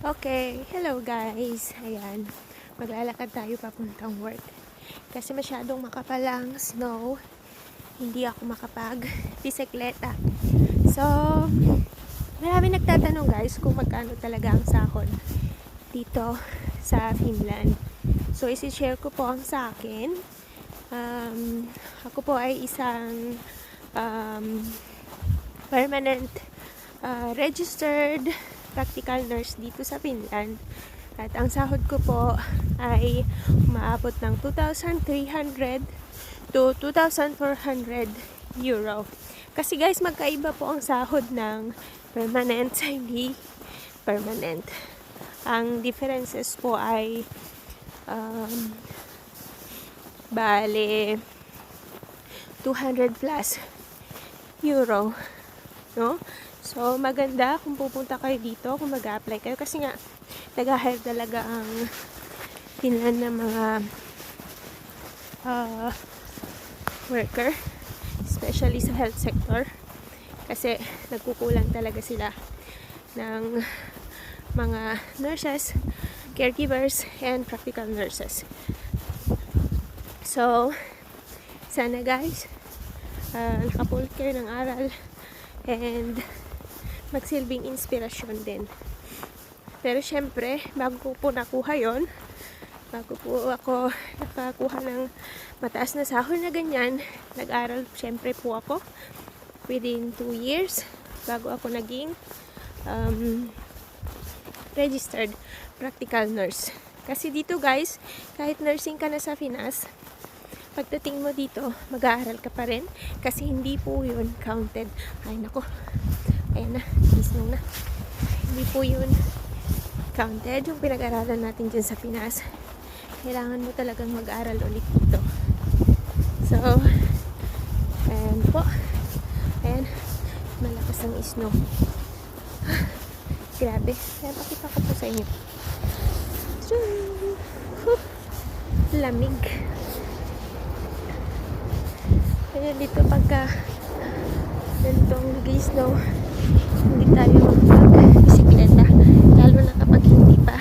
Okay, hello guys. Ayan, maglalakad tayo papuntang work. Kasi masyadong makapalang snow, hindi ako makapag bisikleta. So, marami nagtatanong guys kung magkano talaga ang sahod dito sa Finland. So, isi-share ko po ang sa akin. Um, ako po ay isang um, permanent uh, registered practical nurse dito sa Finland. At ang sahod ko po ay umaabot ng 2,300 to 2,400 euro. Kasi guys, magkaiba po ang sahod ng permanent sa hindi permanent. Ang differences po ay um, bale 200 plus euro. No? So, maganda kung pupunta kayo dito, kung mag apply kayo. Kasi nga, nag-hire talaga ang Finland ng mga uh, worker. Especially sa health sector. Kasi, nagkukulang talaga sila ng mga nurses, caregivers, and practical nurses. So, sana guys, uh, nakapulot kayo ng aral and magsilbing inspirasyon din. Pero syempre, bago po nakuha yon bago po ako nakakuha ng mataas na sahod na ganyan, nag-aral syempre po ako within 2 years bago ako naging um, registered practical nurse. Kasi dito guys, kahit nursing ka na sa Pinas, pagdating mo dito, mag-aaral ka pa rin kasi hindi po yun counted. Ay nako, ayan na, snow na. Hindi po yun counted yung pinag-aralan natin dyan sa Pinas. Kailangan mo talagang mag-aral ulit dito. So, ayan po. Ayan, malakas ang snow. Grabe. Kaya pakita ko po sa inyo. Lamig. Kaya dito pagka ganitong nag-snow, hindi tayo mag-bisikleta. Lalo na kapag hindi pa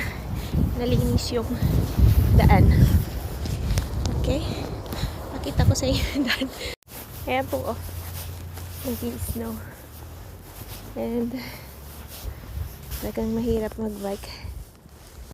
nalinis yung daan. Okay? Pakita ko sa yung daan. Ayan po, oh. Nag-snow. And talagang mahirap mag-bike.